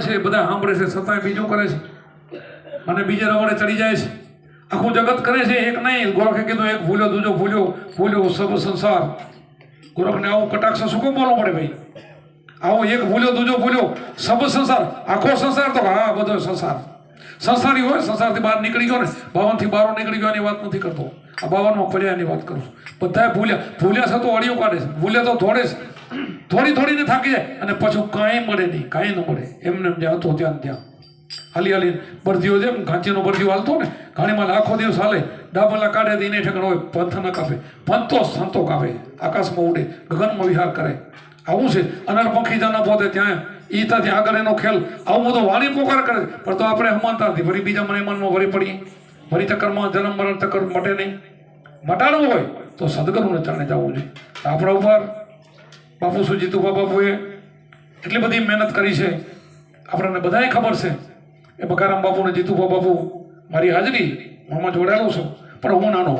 છે બધા સાંભળે છે, છતાંય બીજું કરે છે. અને બીજે રવાડે ચડી જાય છે. આખું જગત કરે છે, એક નહીં ગોરખે કીધું, એક ભૂલ્યો, દૂજો ભૂલ્યો ભૂલ્યો સબ સંસાર. ગોરખને આવું કટાક્ષ શું કેમ બોલવું પડે ભાઈ? આવો એક ભૂલ્યો, દૂજો ભૂલ્યો સબ સંસાર, આખો સંસાર તો હા, બધો સંસાર. સંસારી હોય, સંસારથી બહાર નીકળી ગયો ને, બાવનથી બહાર નીકળી ગયો, એની વાત નથી કરતો. આ બાવનમાં પડ્યાની વાત કરું બધાએ ભૂલ્યા. ભૂલ્યા છે તો અડિયું કાઢે છે. ભૂલ્યા તો થોડે છે. થોડી થોડીને થાકી જાય અને પછી કાંઈ મળે નહીં, કાંઈ ન મળે. એમને એમ જ્યાં હતો ત્યાં ત્યાં. હાલી હાલી બરજીઓ જેમ ઘાંચીનો બરદીઓ હાલતો ને, ઘાણીમાં આખો દિવસ હાલે. ડાબલા કાઢે તો એને ઠેકાણ હોય, પંથ ન કાપે. પંથો સંતો કાપે. આકાશમાં ઉડે. ગગનમાં વિહાર કરે. આવું છે. અનર પંખી જાના પોતે, ત્યાં ઈ ત્યાંથી આગળ એનો ખેલ આવું બધો વાણી પોકાર કરે. પણ તો આપણે હમાનતાથી વળી બીજા મને મનમાં વળી પડીએ. વળી ચક્કરમાં જન્મ મરણ ચક્કર મટે નહીં. મટાડવું હોય તો સદગુરુને ચરણે જવું જોઈએ. આપણા ઉપર બાપુ સુજીતુબા બાપુએ? એટલી બધી મહેનત કરી છે. આપણને બધાએ ખબર છે. એ બકારામ બાપુ ને જીતુબા બાપુ, મારી હાજરી હું જોડાયેલો છું. પણ હું નાનો.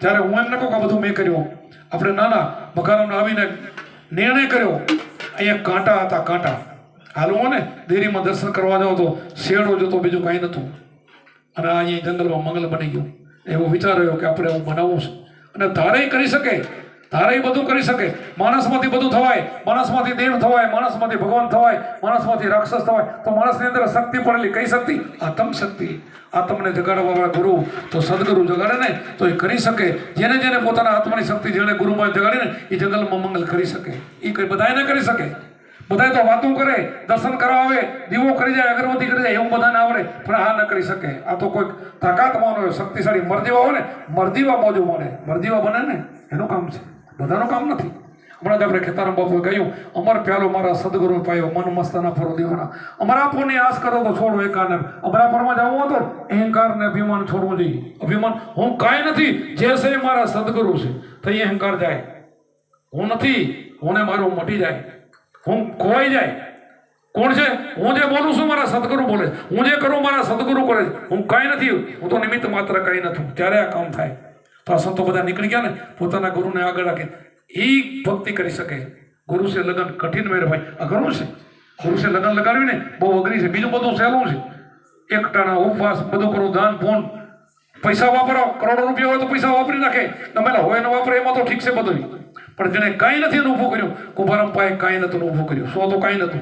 ત્યારે હું એમને કહું કે બધું મેં કર્યું. આપણે નાના બકારામને આવીને નિર્ણય કર્યો. અહીંયા કાંટા હતા, કાંટા. હાલવો ને દેરીમાં દર્શન કરવા જાવ તો શેડો જતો બીજું કાંઈ નહોતું. અને અહીંયા જંગલમાં મંગલ બની ગયું. એવો વિચાર આવ્યો કે આપણે એવું બનાવવું છે. અને ધારે કરી શકે. ધારે બધું કરી શકે. માણસમાંથી બધું થવાય, માણસમાંથી દેવ થવાય, માણસમાંથી ભગવાન થવાય, માણસમાંથી રાક્ષસ થવાય, તો માણસની અંદર શક્તિ પડેલી કઈ શક્તિ? આત્મ શક્તિ. આત્મને જગાડવાવાળા ગુરુ, તો સદગુરુ જગાડે ને, તો એ કરી શકે. જેને જેને પોતાના આત્માની શક્તિ જેને ગુરુમાં જગાડીને એ જંગલમાં મંગલ કરી શકે. એ કંઈ બધાય ન કરી શકે. બધાય તો વાતો કરે, દર્શન કરવા આવે, દીવો કરી જાય, અગરબત્તી કરી જાય, એવું બધાને આવડે, પણ આ ન કરી શકે. આ તો કોઈક તાકાત હોય, શક્તિશાળી મરજીવા હોય ને, મરજીવા મોજું મળે મરજીવા બને ને, એનું કામ છે. બધાનું કામ નથી. હમણાં જ આપણે ખેતારામ બાપુએ કહ્યું, અમર પ્યાલો મારા સદગુરુ પાયો, મન મસ્તાના ફરો દેવાના. અમારા પૂરની આશ કરો તો છોડો એકાને. અમારા પરમાં જવું હતો અહંકાર ને અભિમાન છોડવું જોઈએ. અભિમાન, હું કાંઈ નથી, જે છે મારા સદગુરુ છે. તો અહંકાર જાય. હું નથી હું ને મારું મટી જાય. હું ખોવાઈ જાય. કોણ છે? હું જે બોલું છું મારા સદગુરુ બોલે હું જે કરું મારા સદગુરુ કરે હું કાંઈ નથી, હું તો નિમિત્ત માત્ર કાંઈ નથી. ત્યારે આ કામ થાય તો સંતો બધા નીકળી ગયા ને, પોતાના ગુરુને આગળ રાખે. એ ભક્તિ કરી શકે. ગુરુ છે લગન કઠિન મેર ભાઈ, આ છે. ગુરુ છે લગન લગાડવી ને, બહુ અઘરી છે. બીજું બધું સહેલું છે. એક ટાણા ઉપવાસ, બધું કરું, દાન ફોન પૈસા વાપરો. કરોડો રૂપિયા હોય તો પૈસા વાપરી નાખે. તમે હોય ને વાપરે, એમાં તો ઠીક છે બધું પણ જેને કાંઈ નથી એનું ઊભું કર્યું, કુંભારામ પાસે કાંઈ નતું ઊભું કર્યું. સો તો કાંઈ નતું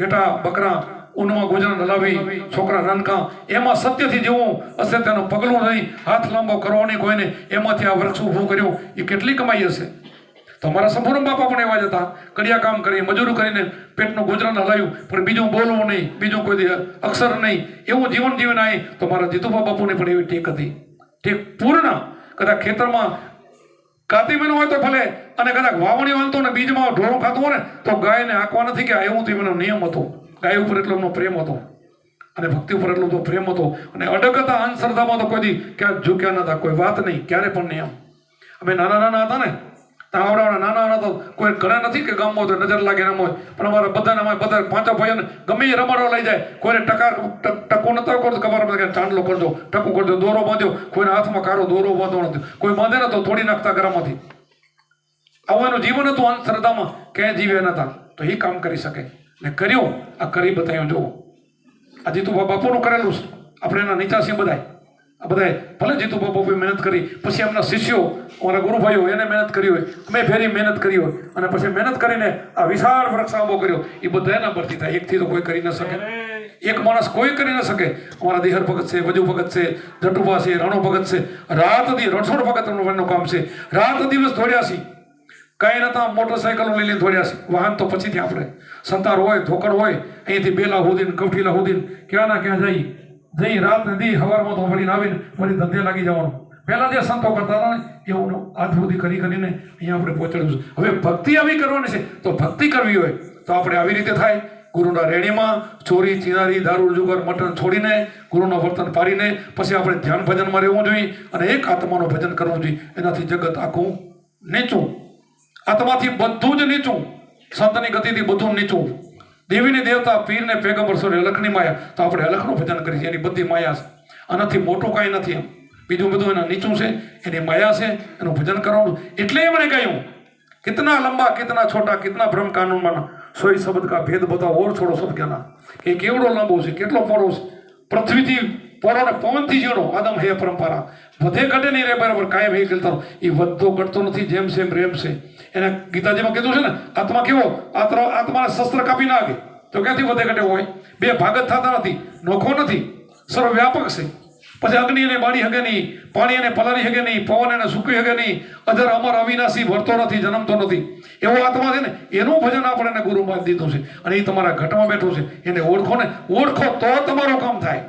ઘેટા, બકરા ઊનમાં ગુજરાન હલાવી, છોકરા રનકા, એમાં સત્યથી જીવવું અસત્યનું પગલું નહીં. હાથ લાંબો કરવો નહીં કોઈને. એમાંથી આ વૃક્ષ ઊભું કર્યું. એ કેટલી કમાઈ હશે? તો મારા સંપૂર્ણ બાપા પણ એવા જ હતા. કડિયા કામ કરી, મજૂરી કરીને પેટનું ગુજરાન હલાવ્યું. પણ બીજું બોલવું નહીં. બીજું કોઈ અક્ષર નહીં. એવું જીવન જીવન આવી તો મારા જીતુભા બાપુની પણ એવી ટેક હતી. ટેક પૂર્ણ. કદાચ ખેતરમાં કાતી મહિનો હોય તો ભલે, અને કદાચ વાવણી વાંધતો ને બીજમાં ઢોળું ખાતું હોય ને, તો ગાયને આંકવા નથી કે આ એવું તો એમનો નિયમ હતો. ગાય ઉપર એટલો એમનો પ્રેમ હતો. અને ભક્તિ ઉપર એટલો તો પ્રેમ હતો. અને અડગ હતા અંધશ્રદ્ધામાં તો કોઈ ક્યાં ઝૂક્યા નતા કોઈ વાત નહીં, ક્યારે પણ નહીં આમ અમે નાના નાના હતા ને આવડાવડા નાના નાના તો કોઈ ઘણા નથી કે ગામમાં તો નજર લાગે હોય. પણ અમારા બધાને અમારે બધા પાંચો ભાઈઓને ગમે એ રમાડવા લઈ જાય. કોઈને ટકા ટકો નતો કરતો ખબર કે ચાંદલો કરજો, ટકું કરજો, દોરો બાંધ્યો. કોઈના હાથમાં કારો દોરો બાંધો નથી. કોઈ બાંધે ને તો તોડી નાખતા ઘરમાંથી. આવું એનું જીવન હતું અંધશ્રદ્ધામાં ક્યાંય જીવ્યા નતા. તો એ કામ કરી શકે. ને કર્યું, આ કરી બતાવ્યું જુઓ આ જીતુભા બાપુનું કરેલું છે. આપણે એના નીચા છીએ બધાય. આ બધાય ભલે જીતુભા બાપુએ મહેનત કરી, પછી એમના શિષ્યો, અમારા ગુરુભાઈઓ એને મહેનત કરી હોય, અમે ફેરી મહેનત કરી હોય, અને પછી મહેનત કરીને આ વિશાળ વૃક્ષ આંબો કર્યો. એ બધા એના પરથી થાય. એકથી તો કોઈ કરી ન શકે. એક માણસ કોઈ કરી ન શકે. અમારા દેહર ભગત છે, વજુ ભગત છે, જટુભા છે, રાણો ભગત છે. રાત દી રણછોડ ભગત એમનું કામ છે. રાત દિવસ દોડ્યા છીએ. કાંઈ નતા મોટરસાયકલો લઈ લઈને દોડ્યા. વાહન તો પછીથી આપણે. સંતાર હોય, ધોકડ હોય, અહીંથી બેલા હુદીન કવઠીલા હુદીન ક્યાં ના ક્યાં જઈ? જઈ રાત દી હવારમાં તો ફરીને આવીને ફરી ધંધે લાગી જવાનું. પહેલાં જે સંતો કરતા હતા ને એવું આજ સુધી કરી કરીને અહીંયા આપણે પહોંચાડ્યું છે. હવે ભક્તિ આવી કરવાની છે. તો ભક્તિ કરવી હોય, તો આપણે આવી રીતે થાય. ગુરુના રેણીમાં ચોરી, ચિનારી, દારૂ, જુગાર, મટન છોડીને, ગુરુના વર્તન પાડીને, પછી આપણે ધ્યાન ભજનમાં રહેવું જોઈએ અને એક આત્માનું ભજન કરવું જોઈએ. એનાથી જગત આખું નીચું આત્માથી બધું જ નીચું. સંતની ગતિથી બધું નીચું. દેવીને દેવતા પીરને પેગંબર સોરે અલખની માયા. તો આપણે અલખનું ભજન કરીએ એની બધી માયા છે. આનાથી મોટું કાંઈ નથી એમ. બીજું બધું એના નીચું છે. એની માયા છે. એનું ભજન કરવાનું. એટલે એમણે કહ્યું કિતના લંબા, કિતના છોટા, કિતના ભ્રમ કાનૂનમાં સોય શબ્દ કા ભેદ બતાવો. ઓર છોડો શબ્દ કેના એ કેવડો લાંબો છે? કેટલો પોળો છે? પૃથ્વીથી પોળો ને પવનથી જીવડો. આદમ હે પરંપરા. વધે ઘટે નહીં રે બરાબર કાયમ એ ખેલતા એ વધતો ઘટતો નથી, જેમ સેમ રેમ છે. એને ગીતાજીમાં કીધું છે ને, આત્મા કેવો? આત્મા આત્માને શસ્ત્ર કાપી નાખે. તો ક્યાંથી વધે ઘટે હોય? બે ભાગત થતા નથી, નોખો નથી. સર્વવ્યાપક છે. પછી અગ્નિ એને બાળી શકે નહીં, પાણી એને પલાળી શકે નહીં, પવન એને સૂકવી શકે નહીં. અધર અમર અવિનાશી ભરતો નથી, જન્મતો નથી. એવો આત્મા છે ને, એનું ભજન આપણે એને ગુરુમાં દીધું છે. અને એ તમારા ઘટમાં બેઠું છે. એને ઓળખો ને, ઓળખો તો તમારું કામ થાય.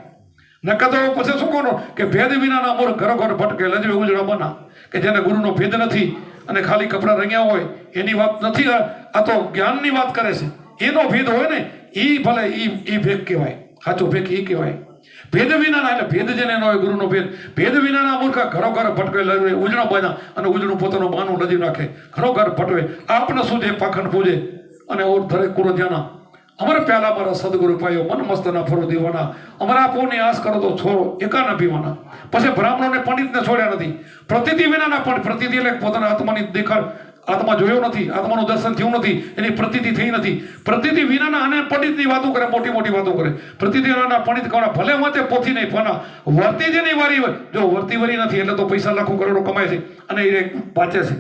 નકર તો પછી શું કહો કે ભેદ વિનાના મૂળ ઘરો ઘર ભટકે, લજવે ઉજળા બના. કે જેને ગુરુનો ભેદ નથી અને ખાલી કપડાં રંગ્યા હોય, એની વાત નથી. આ તો જ્ઞાનની વાત કરે છે. એનો ભેદ હોય ને એ ભલે એ એ ભેદ કહેવાય. સાચો ભેદ એ કહેવાય. ભેદ વિનાના, એટલે ભેદ જેને ન હોય ગુરુનો ભેદ. ભેદ વિનાના મૂર્ખા ઘરો ઘર ભટકે, લજવે, ઉજળા બના અને ઉજળું પોતાનું બાનું લજી નાખે. ઘરો ઘર ભટવે. આપને શું છે પાખંડ પૂજે? અને ઓર ધરે કુરો ધ્યાના અમારે પહેલા મારા સદગુરુ પાયો મન મસ્ત ના ફરો દેવાના. અમારા આપોની આસ કરો તો છોડો એકા ન પીવાના પછી બ્રાહ્મણોને પંડિતને છોડ્યા નથી. પ્રતિતિ વિનાના પણ પ્રતિતિ એટલે પોતાના આત્માની દેખાડ. આત્મા જોયો નથી, આત્માનું દર્શન થયું નથી, એની પ્રતિતિ થઈ નથી. પ્રતિતિ વિનાના અને પંડિતની વાતો કરે, મોટી મોટી વાતો કરે. પ્રતિતિ વિનાના પંડિત કરવા ભલે વાંચે પોથી નહીં, પણ વર્તી જેની વારી હોય, જો વર્તી વરી નથી, એટલે તો પૈસા લાખો કરોડો કમાય છે અને એ વાંચે છે.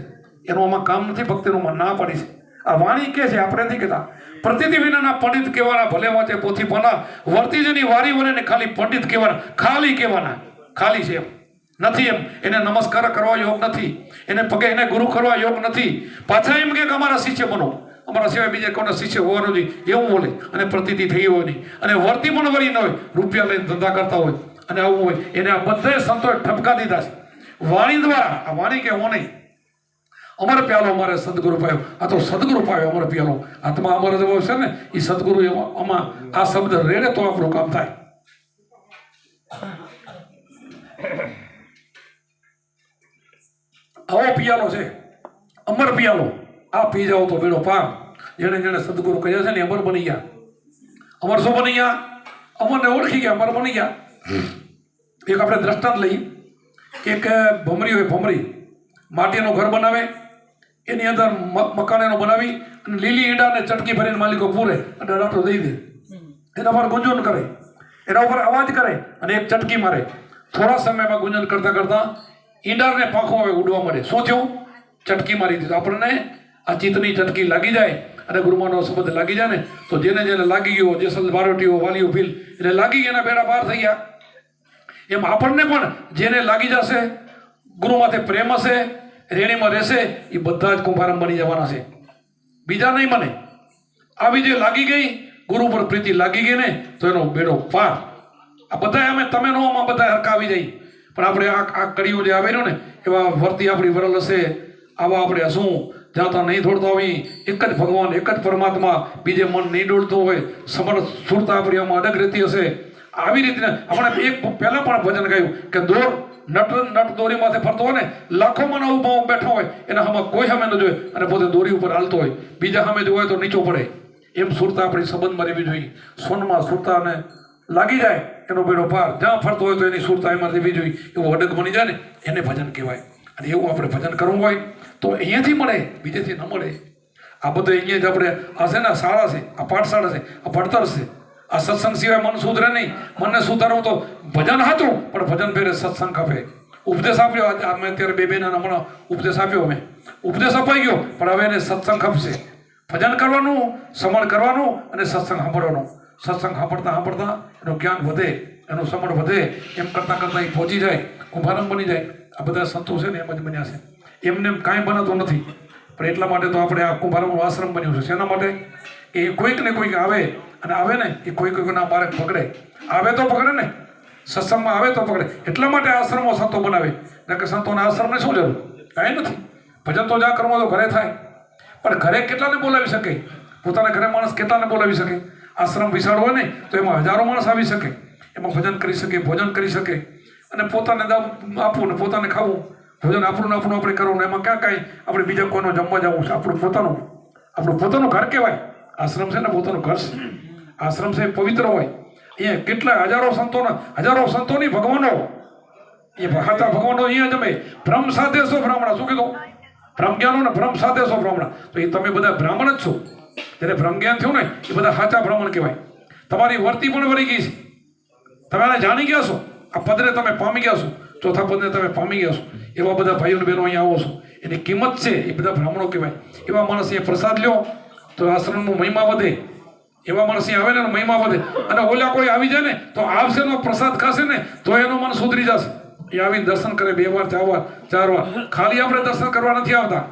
એનું આમાં કામ નથી, ભક્તિનું ના પાડી છે. આ વાણી કે છે, આપણે નથી કહેતા. પ્રતિતિ વિનાના પંડિત કહેવાના, ભલે વાંચે પોથી પાના. વર્તી જેની વારી વરે ને ખાલી પંડિત કહેવાના, ખાલી કહેવાના. ખાલી છે એમ. નથી એમ. એને નમસ્કાર કરવા યોગ નથી. એને પગે એને ગુરુ કરવા યોગ નથી. પાછા એમ કે અમારા શિષ્ય બનો. અમારા સિવાય બીજા કોના શિષ્ય હોવાનું નહીં. એવું બોલે. અને પ્રતિથી થઈ હોય નહીં. અને વર્તી પણ વળી ન હોય. રૂપિયા લઈને ધંધા કરતા હોય. અને આવું હોય. એને આ બધા સંતોએ ઠપકા દીધા છે. વાણી દ્વારા, આ વાણી કે હું નહીં અમારે પ્યાલો અમારે સદગુરુ પાયો. આ તો સદગુરુ પાયો અમારે પ્યાલો. આત્મા અમારે જેવો છે ને એ સદગુરુ આમાં આ શબ્દ રેડે તો આપણું કામ થાય. આવો પિયાલો છે. અમર પિયાલો. આ પી જાઓ તો બેડો પામ. જેને જેને સદગુરુ કહ્યા છે ને અમર બની ગયા. અમર શું બની ગયા? અમરને ઓળખી ગયા, અમર બની ગયા. એક આપણે દ્રષ્ટાંત લઈએ. એક ભમરી હોય ભમરી. માટીનું ઘર બનાવે. એની અંદર મકાન એનો બનાવી અને લીલી ઈંડાને ચટકી ભરીને માલિકો પૂરે અને અડાટો દઈ દે. એના પર ગુંજન કરે. એના ઉપર અવાજ કરે અને એક ચટકી મારે. થોડા સમયમાં ગુંજન કરતા કરતા ઈંડાને પાંખો હવે ઉડવા મળે શું થયું? ચટકી મારી દીધું. આપણને આ ચિત્તની ચટકી લાગી જાય અને ગુરુમાનો સંબંધ લાગી જાય ને તો જેને જેને લાગી ગયો જેસલ બારોટીઓ વાલીઓ ભીલ એટલે લાગી ગયા એના બેડા પાર થઈ ગયા. એમ આપણને પણ જેને લાગી જશે ગુરુ માથે પ્રેમ હશે રેણીમાં રહેશે, એ બધા જ કુંભારમ બની જવાના છે. બીજા નહીં બને. આવી જે લાગી ગઈ, ગુરુ પર પ્રીતિ લાગી ગઈ ને, તો એનો બેડો પાર. આ બધા અમે, તમે નો આમાં બધા હરકા આવી જાય. પણ આપણે આ આ કડીઓ જે આવેલું ને, એવા વર્તી આપણી વરલ હશે. આવા આપણે શું જ્યાં ત્યાં નહીં દોડતા હોય એક જ ભગવાન, એક જ પરમાત્મા. બીજે મન નહીં દોડતું હોય. સમર્થ સુરતા આપણી આમાં અડગ રહેતી હશે. આવી રીતે આપણે એક પહેલા પણ ભજન ગાયું કે દોર, નટ નટ દોરી માથે ફરતો હોય ને લાખો મન ઊભો બેઠો હોય, એના સામે કોઈ સામે ન જોઈએ અને પોતે દોરી ઉપર હાલતો હોય. બીજા સામે જોવાય તો નીચો પડે. એમ સુરતા આપણી સંબંધમાં રહેવી જોઈએ. સોનમાં સુરતા અને લાગી જાય એનો બેડો પાર. જ્યાં ફરતો હોય તો એની સુરતા એમાં રહેવી જોઈએ. એવું અડગ બની જાય ને, એને ભજન કહેવાય. અને એવું આપણે ભજન કરવું હોય તો અહીંયાથી મળે, બીજેથી ન મળે. આ બધું અહીંયા જ આપણે આ છે ને શાળા છે, આ પાઠશાળા છે, આ ભણતર છે. આ સત્સંગ સિવાય મન સુધરે નહીં. મનને સુધારવું તો ભજન હતું પણ ભજન ફેરે સત્સંગ ખપે ઉપદેશ આપ્યો અમે અત્યારે બે બેને હમણાં ઉપદેશ આપ્યો અમે. ઉપદેશ અપાઈ ગયો, પણ હવે એને સત્સંગ આપશે. ભજન કરવાનું, સમણ કરવાનું અને સત્સંગ સાંભળવાનું. સત્સંગ સાંભળતા સાંભળતા એનું જ્ઞાન વધે, એનું સમણ વધે, એમ કરતાં કરતાં એ પહોંચી જાય, કુંભારમ બની જાય. આ બધા સંતો છે ને એમ જ બન્યા છે. એમને એમ કાંઈ બનાતું નથી. પણ એટલા માટે તો આપણે આ કુંભારમનું આશ્રમ બન્યું છે. શેના માટે? એ કોઈક ને કોઈક આવે અને આવે ને, એ કોઈ કોઈકના બાળક પકડે. આવે તો પકડે ને? સત્સંગમાં આવે તો પકડે. એટલા માટે આશ્રમો સંતો બનાવે. કે સંતોના આશ્રમને શું જરૂર? કાંઈ નથી. ભજન તો જા કરવો તો ઘરે થાય. પણ ઘરે કેટલાને બોલાવી શકે? પોતાના ઘરે માણસ કેટલાને બોલાવી શકે? આશ્રમ વિશાળ હોય ને, તો એમાં હજારો માણસ આવી શકે. એમાં ભજન કરી શકે, ભોજન કરી શકે. અને પોતાને આપવું ને પોતાને ખાવું. ભોજન આપણું ને આપણું આપણે કરવું ને એમાં ક્યાં કાંઈ? આપણે બીજા કોઈનો જમવા જવું છે. આપણું પોતાનું. આપણું પોતાનું ઘર કહેવાય. આશ્રમ છે ને પોતાનું ઘર છે. આશ્રમ છે પવિત્ર હોય. અહીંયા કેટલા હજારો સંતોના, હજારો સંતોની ભગવાનો. એ હતા ભગવાનો અહીંયા જમે ભ્રમ સાથે સો બ્રાહ્મણા, શું કીધું? ભ્રમ જ્ઞાનો ને ભ્રમ સાથે સો બ્રાહ્મણા. તો એ તમે બધા બ્રાહ્મણ જ છો. જ્યારે ભ્રમજ્ઞાન થયું ને, એ બધા સાચા બ્રાહ્મણ કહેવાય. તમારી વર્તી પણ વળી ગઈ છે. તમે આને જાણી ગયા છો? આ પદને તમે પામી ગયા છો. ચોથા પદને તમે પામી ગયા છો. એવા બધા ભાઈઓ બહેનો અહીંયા આવો છો. એની કિંમત છે એ બધા બ્રાહ્મણો કહેવાય. એવા માણસ અહીંયા પ્રસાદ લ્યો. તો આશ્રમનો મહિમા વધે. એવા માણસ આવે ને મહિમા વધે. અને ઓલા કોઈ આવી જાય ને તો આવશે નો, પ્રસાદ ખાશે ને, તો એનો મન સુધરી જશે. એ આવીને દર્શન કરે, બે વાર, ચાર વાર ચાર વાર. ખાલી આપણે દર્શન કરવા નથી આવતા.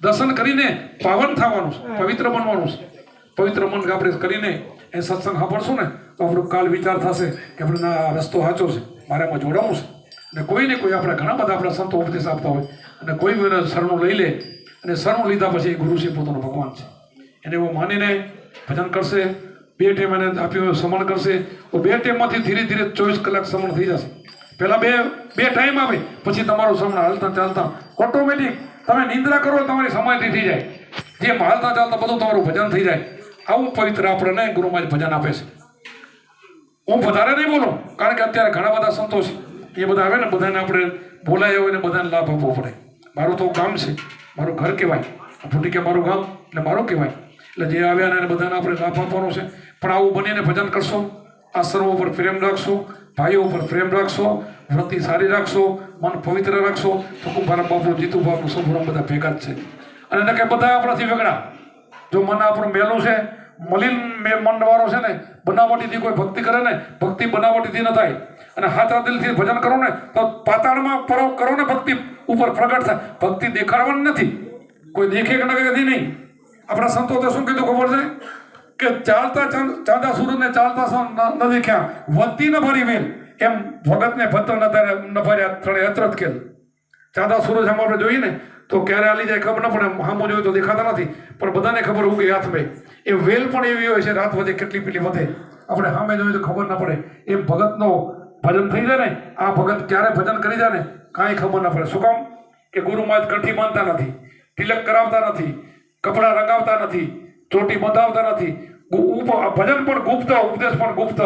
દર્શન કરીને પાવન થવાનું છે, પવિત્ર બનવાનું છે. પવિત્ર મન આપણે કરીને એ સત્સંગ સાંભળશું ને, તો આપણો કાલ વિચાર થશે કે આપણે આ રસ્તો સાચો છે. મારે એમાં જોડાવું છે. અને કોઈ ને કોઈ આપણા ઘણા બધા આપણા સંતો ઉપદેશ આપતા હોય. અને કોઈ શરણું લઈ લે. અને શરણું લીધા પછી એ ગુરુ છે પોતાનો ભગવાન છે. એને એવું માનીને ભજન કરશે, બે ટાઈમ એને આપ્યું, સમણ કરશે. બે ટાઈમમાંથી ધીરે ધીરે ચોવીસ કલાક સમણ થઈ જશે. પહેલાં બે બે ટાઈમ આવે, પછી તમારું શ્રમણ હાલતા ચાલતા ઓટોમેટિક તમે નિંદ્રા કરો, તમારી સમાધિ થઈ જાય. જેમ હાલતા ચાલતા બધું તમારું ભજન થઈ જાય. આવું પવિત્ર આપણને ગુરુમાં ભજન આપે છે. હું વધારે નહીં બોલું, કારણ કે અત્યારે ઘણા બધા સંતોષ એ બધા આવે ને, બધાને આપણે બોલાય હોય ને બધાને લાભ આપવો પડે. મારું તો ગામ છે, મારું ઘર કહેવાય. ફૂટી કે મારું ગામ, એટલે મારું કહેવાય. એટલે જે આવ્યા એને બધાને આપણે લાભ આપવાનો છે. પણ આવું બનીને ભજન કરશો. આશ્રમો ઉપર પ્રેમ રાખશો. ભાઈઓ ઉપર પ્રેમ રાખશો. વૃત્તિ સારી રાખશો. મન પવિત્ર રાખશો. તો કુંભારામ બાપુ જીતુ બાપુ સંભુરામ બધા ભેગા જ છે. અને એને કે બધા આપણાથી વેગળા. જો મન આપણું મેલું છે, મલિન મનવાળો છે ને, બનાવટીથી કોઈ ભક્તિ કરે ને, ભક્તિ બનાવટીથી ન થાય. અને હાથા દિલથી ભજન કરો ને, તો પાતાળમાં પરો કરો ને ભક્તિ ઉપર પ્રગટ થાય. ભક્તિ દેખાડવાની નથી. કોઈ દેખે કે ન નહીં. આપણા સંતો તો શું કીધું ખબર છે? કે ચાલતા ચાંદ- સૂરજને ચાલતા નથી દેખ્યા. વધતી ન ભરી વેલ એમ ભગતને ભદ્ર ન ધરે ન ભર્યા ત્રણે અતરત કેલ ચાંદા સૂરજ આમ આપણે જોઈએ ને, તો ક્યારે આલી જાય ખબર ન પડે હામો જોઈએ તો દેખાતા નથી. પણ બધાને ખબર ઊંઘી હાથ મેં એ વેલ પણ એવી હોય છે, રાત વધે કેટલી પેલી વધે. આપણે સામે જોઈએ તો ખબર ન પડે. એ ભગતનો ભજન થઈ જાય ને, આ ભગત ક્યારે ભજન કરી જાય ને, કાંઈ ખબર ન પડે. શું કામ? કે ગુરુમાં જ કંઠી માનતા નથી, તિલક કરાવતા નથી. કપડાં રંગાવતા નથી, ચોટી બંધાવતા નથી. ભજન પણ ગુપ્ત, ઉપદેશ પણ ગુપ્ત.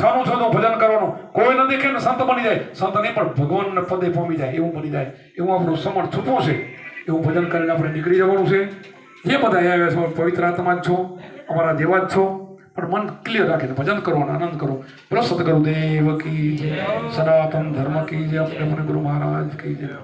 છાનું છાનું ભજન કરવાનું. કોઈ ન દેખે ને સંત બની જાય. સંત નહીં, પણ ભગવાનને પદે પામી જાય, એવું બની જાય. એવું આપણું સમણ છૂપું છે. એવું ભજન કરીને આપણે નીકળી જવાનું છે. જે બધા આવ્યા છો, પવિત્ર આત્મા જ છો, અમારા જેવા જ છો. પણ મન ક્લિયર રાખીને ભજન કરો અને આનંદ કરો. બોલો, સદગુરુ દેવ કી સનાતન ધર્મ કી જય, આપણે ગુરુ મહારાજ કી જય.